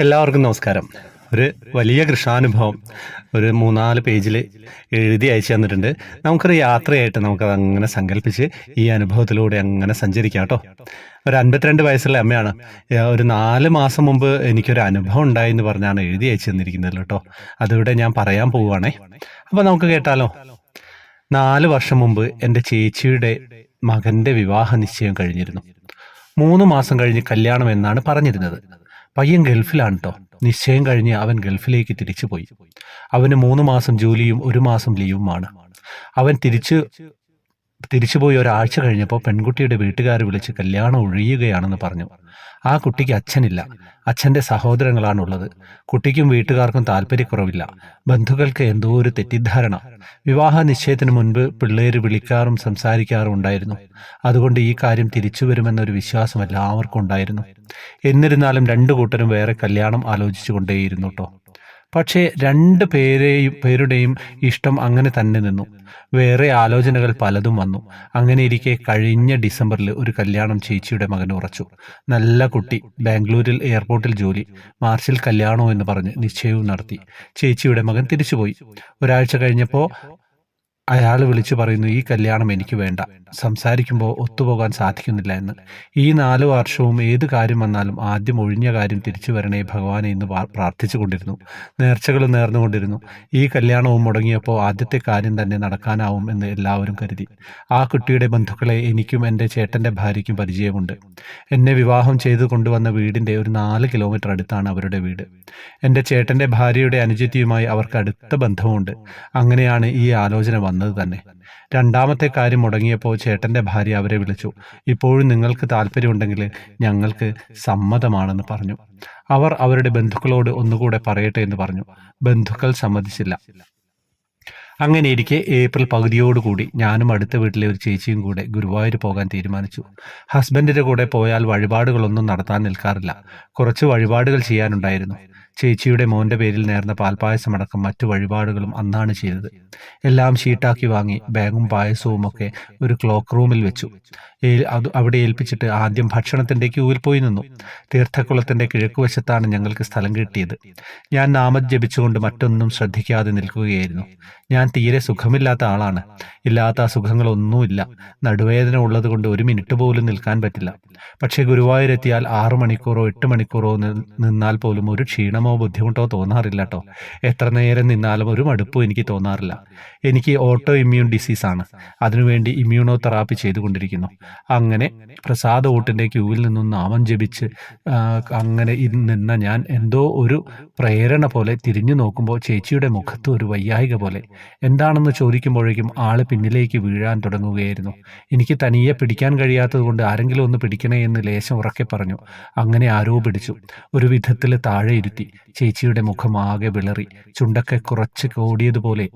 എല്ലാവർക്കും നമസ്കാരം. ഒരു വലിയ കൃഷാനുഭവം ഒരു മൂന്നാൽ പേജിൽ എഴുതി അയച്ചു തന്നിട്ടുണ്ട്. നമുക്കൊരു യാത്രയായിട്ട് നമുക്കത് അങ്ങനെ സങ്കല്പിച്ച് ഈ അനുഭവത്തിലൂടെ അങ്ങനെ സഞ്ചരിക്കാം കേട്ടോ. ഒരു അൻപത്തിരണ്ട് വയസ്സുള്ള അമ്മയാണ്. ഒരു നാല് മാസം മുമ്പ് എനിക്കൊരു അനുഭവം ഉണ്ടായി എന്ന് പറഞ്ഞാണ് എഴുതി അയച്ചു തന്നിരിക്കുന്നത് കേട്ടോ. അതിവിടെ ഞാൻ പറയാൻ പോവുകയാണേ. അപ്പോൾ നമുക്ക് കേട്ടാലോ? നാല് വർഷം മുമ്പ് എന്റെ ചേച്ചിയുടെ മകന്റെ വിവാഹ നിശ്ചയം കഴിഞ്ഞിരുന്നു. മൂന്ന് മാസം കഴിഞ്ഞ് കല്യാണം എന്നാണ് പറഞ്ഞിരുന്നത്. പയ്യൻ ഗൾഫിലാണ് കേട്ടോ നിശ്ചയം കഴിഞ്ഞ് അവൻ ഗൾഫിലേക്ക് തിരിച്ചുപോയി. അവന് മൂന്ന് മാസം ജോലിയും ഒരു മാസം ലീവുമാണ്. അവൻ തിരിച്ചു തിരിച്ചുപോയി ഒരാഴ്ച കഴിഞ്ഞപ്പോൾ പെൺകുട്ടിയുടെ വീട്ടുകാർ വിളിച്ച് കല്യാണം ഒഴിയുകയാണെന്ന് പറഞ്ഞു. ആ കുട്ടിക്ക് അച്ഛനില്ല. അച്ഛന്റെ സഹോദരങ്ങളാണുള്ളത്. കുട്ടിക്കും വീട്ടുകാർക്കും താല്പര്യക്കുറവില്ല ബന്ധുക്കൾക്ക് എന്തോ ഒരു തെറ്റിദ്ധാരണ. വിവാഹ നിശ്ചയത്തിന് മുൻപ് പിള്ളേർ വിളിക്കാറും സംസാരിക്കാറും ഉണ്ടായിരുന്നു. അതുകൊണ്ട് ഈ കാര്യം തിരിച്ചു വരുമെന്നൊരു വിശ്വാസം എല്ലാവർക്കും ഉണ്ടായിരുന്നു. എന്നിരുന്നാലും രണ്ടു കൂട്ടരും വേറെ കല്യാണം ആലോചിച്ചു കൊണ്ടേയിരുന്നു കേട്ടോ പക്ഷേ രണ്ട് പേരെയും പേരുടെയും ഇഷ്ടം അങ്ങനെ തന്നെ നിന്നു. വേറെ ആലോചനകൾ പലതും വന്നു. അങ്ങനെ ഇരിക്കെ കഴിഞ്ഞ ഡിസംബറിൽ ഒരു കല്യാണം ചേച്ചിയുടെ മകൻ ഉറച്ചു. നല്ല കുട്ടി ബാംഗ്ലൂരിൽ എയർപോർട്ടിൽ ജോലി മാർച്ചിൽ കല്യാണോ എന്ന് പറഞ്ഞ് നിശ്ചയവും നടത്തി. ചേച്ചിയുടെ മകൻ തിരിച്ചുപോയി. ഒരാഴ്ച കഴിഞ്ഞപ്പോൾ അയാൾ വിളിച്ചു പറയുന്നു ഈ കല്യാണം എനിക്ക് വേണ്ട. സംസാരിക്കുമ്പോൾ ഒത്തുപോകാൻ സാധിക്കുന്നില്ല എന്ന്. ഈ നാല് വർഷവും ഏത് കാര്യം വന്നാലും ആദ്യം ഒഴിഞ്ഞ കാര്യം തിരിച്ചു വരണേ ഭഗവാനെ എന്ന് പ്രാർത്ഥിച്ചു കൊണ്ടിരുന്നു. നേർച്ചകൾ നേർന്നുകൊണ്ടിരുന്നു ഈ കല്യാണവും മുടങ്ങിയപ്പോൾ ആദ്യത്തെ കാര്യം തന്നെ നടക്കാനാവും എന്ന് എല്ലാവരും കരുതി. ആ കുട്ടിയുടെ ബന്ധുക്കളെ എനിക്കും എന്റെ ചേട്ടന്റെ ഭാര്യയ്ക്കും പരിചയമുണ്ട്. എന്നെ വിവാഹം ചെയ്തു കൊണ്ടുവന്ന വീടിന്റെ ഒരു നാല് കിലോമീറ്റർ അടുത്താണ് അവരുടെ വീട്. എന്റെ ചേട്ടന്റെ ഭാര്യയുടെ അനുജത്തിയുമായി അവർക്ക് അടുത്ത ബന്ധമുണ്ട് അങ്ങനെയാണ് ഈ ആലോചന വന്നത്. തന്നെ. രണ്ടാമത്തെ കാര്യം മുടങ്ങിയപ്പോൾ ചേട്ടന്റെ ഭാര്യ അവരെ വിളിച്ചു. ഇപ്പോഴും നിങ്ങൾക്ക് താല്പര്യമുണ്ടെങ്കിൽ ഞങ്ങൾക്ക് സമ്മതമാണെന്ന് പറഞ്ഞു. അവർ അവരുടെ ബന്ധുക്കളോട് ഒന്നുകൂടെ പറയട്ടെ എന്ന് പറഞ്ഞു. ബന്ധുക്കൾ സമ്മതിച്ചില്ല. അങ്ങനെ ഇരിക്കെ ഏപ്രിൽ പകുതിയോടുകൂടി ഞാനും അടുത്ത വീട്ടിലെ ഒരു ചേച്ചിയും കൂടെ ഗുരുവായൂർ പോകാൻ തീരുമാനിച്ചു. ഹസ്ബൻഡിന്റെ കൂടെ പോയാൽ വഴിപാടുകളൊന്നും നടത്താൻ നിൽക്കാറില്ല. കുറച്ച് വഴിപാടുകൾ ചെയ്യാനുണ്ടായിരുന്നു. ചേച്ചിയുടെ മോന്റെ പേരിൽ നേർന്ന പാൽപായസമടക്കം മറ്റു വഴിപാടുകളും അന്നാണ് ചെയ്തത്. എല്ലാം ഷീട്ടാക്കി വാങ്ങി ബാഗും പായസവും ഒക്കെ ഒരു ക്ലോക്ക് റൂമിൽ വെച്ചു. അത് അവിടെ ഏൽപ്പിച്ചിട്ട് ആദ്യം ഭക്ഷണത്തിന്റെ ക്യൂവിൽ പോയി നിന്നു. തീർത്ഥക്കുളത്തിന്റെ കിഴക്ക് വശത്താണ് ഞങ്ങൾക്ക് സ്ഥലം കിട്ടിയത്. ഞാൻ നാമത് ജപിച്ചുകൊണ്ട് മറ്റൊന്നും ശ്രദ്ധിക്കാതെ നിൽക്കുകയായിരുന്നു. ഞാൻ തീരെ സുഖമില്ലാത്ത ആളാണ്. ഇല്ലാത്ത അസുഖങ്ങളൊന്നുമില്ല. നടുവേദന ഉള്ളത് കൊണ്ട് ഒരു മിനിറ്റ് പോലും നിൽക്കാൻ പറ്റില്ല. പക്ഷേ ഗുരുവായൂരെത്തിയാൽ ആറു മണിക്കൂറോ എട്ട് മണിക്കൂറോ നിന്നാൽ പോലും ഒരു ക്ഷീണമോ ബുദ്ധിമുട്ടോ തോന്നാറില്ല കേട്ടോ എത്ര നേരം നിന്നാലും ഒരു മടുപ്പും എനിക്ക് തോന്നാറില്ല. എനിക്ക് ഓട്ടോ ഇമ്മ്യൂൺ ഡിസീസാണ് അതിനുവേണ്ടി ഇമ്മ്യൂണോ തെറാപ്പി ചെയ്തുകൊണ്ടിരിക്കുന്നു. അങ്ങനെ പ്രസാദ ഊട്ടിന്റെ ക്യൂവിൽ നിന്നും നാമം ജപിച്ച് അങ്ങനെ നിന്ന ഞാൻ എന്തോ ഒരു പ്രേരണ പോലെ തിരിഞ്ഞു നോക്കുമ്പോൾ ചേച്ചിയുടെ മുഖത്ത് ഒരു വയ്യായിക പോലെ. എന്താണെന്ന് ചോദിക്കുമ്പോഴേക്കും ആൾ പിന്നിലേക്ക് വീഴാൻ തുടങ്ങുകയായിരുന്നു. എനിക്ക് തനിയെ പിടിക്കാൻ കഴിയാത്തതുകൊണ്ട് ആരെങ്കിലും ഒന്ന് പിടിക്കണേ എന്ന് ലേശം ഉറക്കെ പറഞ്ഞു. അങ്ങനെ ആരോ പിടിച്ചു. ഒരു വിധത്തിൽ താഴെ ഇരുത്തി. ചേച്ചിയുടെ മുഖം ആകെ വിളറി. ചുണ്ടൊക്കെ കുറച്ച് കോടിയതുപോലെ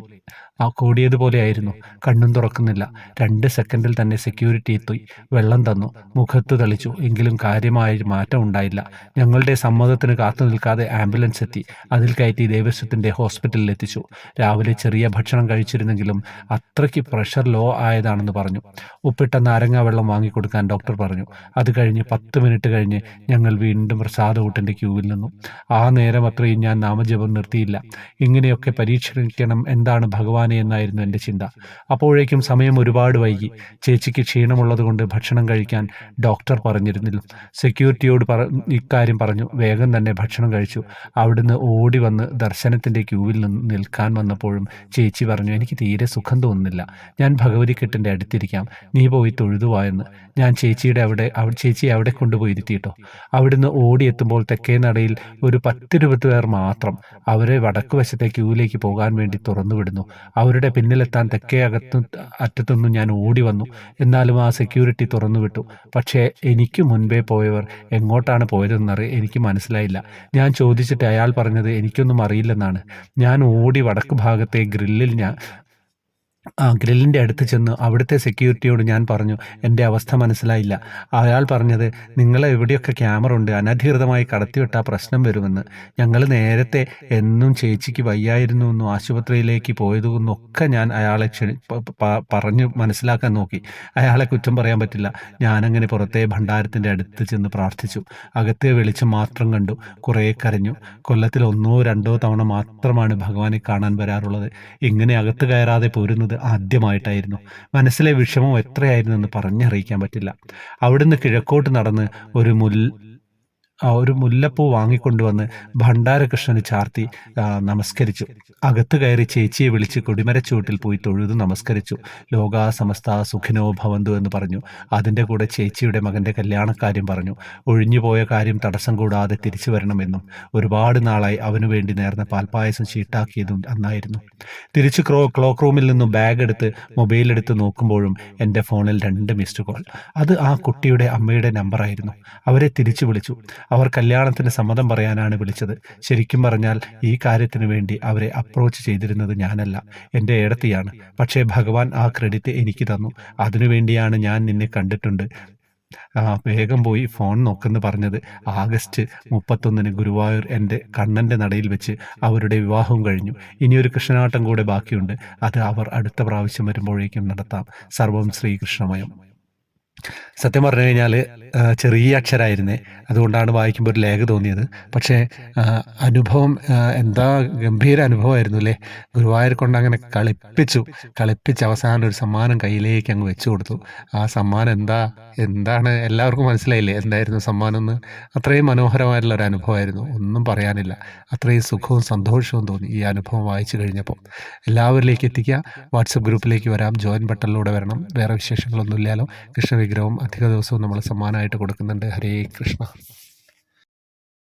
ആ കോടിയതുപോലെയായിരുന്നു കണ്ണും തുറക്കുന്നില്ല. രണ്ട് സെക്കൻഡിൽ തന്നെ സെക്യൂരിറ്റി എത്തി. വെള്ളം തന്നു. മുഖത്ത് തെളിച്ചു. എങ്കിലും കാര്യമായ മാറ്റം ഉണ്ടായില്ല. ഞങ്ങളുടെ സമ്മതത്തിന് കാത്തു നിൽക്കാതെ ആംബുലൻസ് എത്തി. അതിൽ കയറ്റി ദേവസ്വത്തിന്റെ ഹോസ്പിറ്റലിൽ എത്തിച്ചു. രാവിലെ ചെറിയ ഭക്ഷണം കഴിച്ചിരുന്നെങ്കിലും അത്രയ്ക്ക് പ്രഷർ ലോ ആയതാണെന്ന് പറഞ്ഞു. ഉപ്പിട്ട നാരങ്ങ വെള്ളം വാങ്ങിക്കൊടുക്കാൻ ഡോക്ടർ പറഞ്ഞു. അത് കഴിഞ്ഞ് പത്ത് മിനിറ്റ് കഴിഞ്ഞ് ഞങ്ങൾ വീണ്ടും പ്രസാദ ഊട്ടിന്റെ ക്യൂവിൽ നിന്നു. ആ നേരം അത്രയും ഞാൻ നാമജപം നിർത്തിയില്ല. ഇങ്ങനെയൊക്കെ പരീക്ഷിക്കണം എന്താണ് ഭഗവാനെ എന്നായിരുന്നു എന്റെ ചിന്ത. അപ്പോഴേക്കും സമയം ഒരുപാട് വൈകി. ചേച്ചിക്ക് ക്ഷീണമുള്ളത് കൊണ്ട് ഭക്ഷണം കഴിക്കാൻ ഡോക്ടർ പറഞ്ഞിരുന്നില്ല. സെക്യൂരിറ്റിയോട് പറ ഇക്കാര്യം പറഞ്ഞു. വേഗം തന്നെ ഭക്ഷണം കഴിച്ചു. അവിടുന്ന് ഓടി വന്ന് ദർശനത്തിന്റെ ക്യൂവിൽ നിന്ന് നിൽക്കാൻ വന്നപ്പോഴും ചേച്ചി പറഞ്ഞു എനിക്ക് തീരെ സുഖം തോന്നുന്നില്ല. ഞാൻ ഭഗവതിക്കെട്ടിന്റെ അടുത്തിരിക്കാം. നീ പോയി തൊഴുതുവായെന്ന് ഞാൻ ചേച്ചിയുടെ അവിടെ അവ- ചേച്ചി അവിടെ കൊണ്ടുപോയിരുത്തിയിട്ടോ അവിടുന്ന് ഓടിയെത്തുമ്പോൾ തെക്കേ നടയിൽ ഒരു പത്തിരുപത് പേർ മാത്രം അവരെ വടക്കുവശത്തെ ക്യൂവിലേക്ക് പോകാൻ വേണ്ടി തുറന്നു വിടുന്നു. അവരുടെ പിന്നിലെത്താൻ തെക്കേ അകത്തു അറ്റത്തുനിന്നും ഞാൻ ഓടി വന്നു. എന്നാലും ആ സെക്യൂരിറ്റി തുറന്നു വിട്ടു പക്ഷേ എനിക്ക് മുൻപേ പോയവർ എങ്ങോട്ടാണ് പോയതെന്നറി എനിക്ക് മനസ്സിലായില്ല. ഞാൻ ചോദിച്ചിട്ട് അയാൾ പറഞ്ഞത് എനിക്കൊന്നും അറിയില്ലെന്നാണ്. ഞാൻ ഓടി വടക്ക് ഭാഗത്തെ ഗ്രില്ലിൽ ഞാൻ ആ ഗ്രില്ലിന്റെ അടുത്ത് ചെന്ന് അവിടുത്തെ സെക്യൂരിറ്റിയോട് ഞാൻ പറഞ്ഞു എന്റെ അവസ്ഥ മനസ്സിലായില്ല. അയാൾ പറഞ്ഞത് നിങ്ങളെ എവിടെയൊക്കെ ക്യാമറ ഉണ്ട് അനധികൃതമായി കടത്തിവിട്ടാൽ പ്രശ്നം വരുമെന്ന്. ഞങ്ങൾ നേരത്തെ എന്നും ചേച്ചിക്ക് വയ്യായിരുന്നു എന്നും ആശുപത്രിയിലേക്ക് പോയതെന്നും ഒക്കെ ഞാൻ അയാളെ ക്ഷണി പറഞ്ഞു മനസ്സിലാക്കാൻ നോക്കി. അയാളെ കുറ്റം പറയാൻ പറ്റില്ല. ഞാനങ്ങനെ പുറത്തെ ഭണ്ഡാരത്തിന്റെ അടുത്ത് ചെന്ന് പ്രാർത്ഥിച്ചു. അകത്തെ വെളിച്ചം മാത്രം കണ്ടു. കുറേ കരഞ്ഞു. കൊല്ലത്തിൽ ഒന്നോ രണ്ടോ തവണ മാത്രമാണ് ഭഗവാനെ കാണാൻ വരാറുള്ളത്. ഇങ്ങനെ അകത്ത് കയറാതെ പോരുന്നത് ആദ്യമായിട്ടായിരുന്നു. മനസ്സിലെ വിഷമം എത്രയായിരുന്നു എന്ന് പറഞ്ഞറിയിക്കാൻ പറ്റില്ല. അവിടുന്ന് കിഴക്കോട്ട് നടന്ന് ഒരു മുൽ ഒരു മുല്ലപ്പൂ വാങ്ങിക്കൊണ്ടുവന്ന് ഭണ്ഡാരകൃഷ്ണന് ചാർത്തി നമസ്കരിച്ചു. അകത്ത് കയറി ചേച്ചിയെ വിളിച്ച് കൊടിമരച്ചുവട്ടിൽ പോയി തൊഴുതു നമസ്കരിച്ചു. ലോകാ സമസ്ത സുഖിനോ ഭവന്തു എന്ന് പറഞ്ഞു. അതിന്റെ കൂടെ ചേച്ചിയുടെ മകന്റെ കല്യാണക്കാര്യം പറഞ്ഞു. ഒഴിഞ്ഞുപോയ കാര്യം തടസ്സം കൂടാതെ തിരിച്ചു വരണമെന്നും ഒരുപാട് നാളായി അവനു വേണ്ടി നേർന്ന പാൽപ്പായസം ചീട്ടാക്കിയതും അന്നായിരുന്നു. തിരിച്ച് ക്രോ ക്ലോക്ക് റൂമിൽ നിന്നും ബാഗ് എടുത്ത് മൊബൈൽ എടുത്ത് നോക്കുമ്പോഴും എന്റെ ഫോണിൽ രണ്ട് മിസ്ഡ് കോൾ. അത് ആ കുട്ടിയുടെ അമ്മയുടെ നമ്പറായിരുന്നു. അവരെ തിരിച്ചു വിളിച്ചു. അവർ കല്യാണത്തിന് സമ്മതം പറയാനാണ് വിളിച്ചത്. ശരിക്കും പറഞ്ഞാൽ ഈ കാര്യത്തിന് വേണ്ടി അവരെ അപ്രോച്ച് ചെയ്തിരുന്നത് ഞാനല്ല. എന്റെ ഏടത്തിയാണ്. പക്ഷേ ഭഗവാൻ ആ ക്രെഡിറ്റ് എനിക്ക് തന്നു. അതിനുവേണ്ടിയാണ് ഞാൻ നിന്നെ കണ്ടിട്ടുണ്ട്. വേഗം പോയി ഫോൺ നോക്കെന്ന് പറഞ്ഞത് ആഗസ്റ്റ് മുപ്പത്തൊന്നിന് ഗുരുവായൂർ എന്റെ കണ്ണന്റെ നടയിൽ വെച്ച് അവരുടെ വിവാഹവും കഴിഞ്ഞു. ഇനിയൊരു കൃഷ്ണനാട്ടം കൂടെ ബാക്കിയുണ്ട്. അത് അവർ അടുത്ത പ്രാവശ്യം വരുമ്പോഴേക്കും നടത്താം. സർവം ശ്രീകൃഷ്ണമയം. സത്യം പറഞ്ഞു കഴിഞ്ഞാൽ ചെറിയ അക്ഷരമായിരുന്നേ അതുകൊണ്ടാണ് വായിക്കുമ്പോൾ ഒരു ലേഖ തോന്നിയത്. പക്ഷേ അനുഭവം എന്താ ഗംഭീര അനുഭവമായിരുന്നു അല്ലേ? ഗുരുവായൂർ കൊണ്ട് അങ്ങനെ കളിപ്പിച്ചു. കളിപ്പിച്ച് അവസാനം ഒരു സമ്മാനം കയ്യിലേക്ക് അങ്ങ് വെച്ചു കൊടുത്തു. ആ സമ്മാനം എന്താ? എന്താണ്? എല്ലാവർക്കും മനസ്സിലായില്ലേ? എന്തായിരുന്നു സമ്മാനം എന്ന് അത്രയും മനോഹരമായിട്ടുള്ള ഒരു അനുഭവമായിരുന്നു. ഒന്നും പറയാനില്ല. അത്രയും സുഖവും സന്തോഷവും തോന്നി ഈ അനുഭവം വായിച്ചു കഴിഞ്ഞപ്പോൾ എല്ലാവരിലേക്ക് എത്തിക്കുക. വാട്സപ്പ് ഗ്രൂപ്പിലേക്ക് വരാം. ജോയിൻ ബട്ടണിലൂടെ വരണം. വേറെ വിശേഷങ്ങളൊന്നും ഇല്ലാലോ കൃഷ്ണ വിഗ്രഹവും അധിക ദിവസവും നമ്മൾ സമ്മാനമായിട്ട് കൊടുക്കുന്നുണ്ട്. ഹരേ കൃഷ്ണ.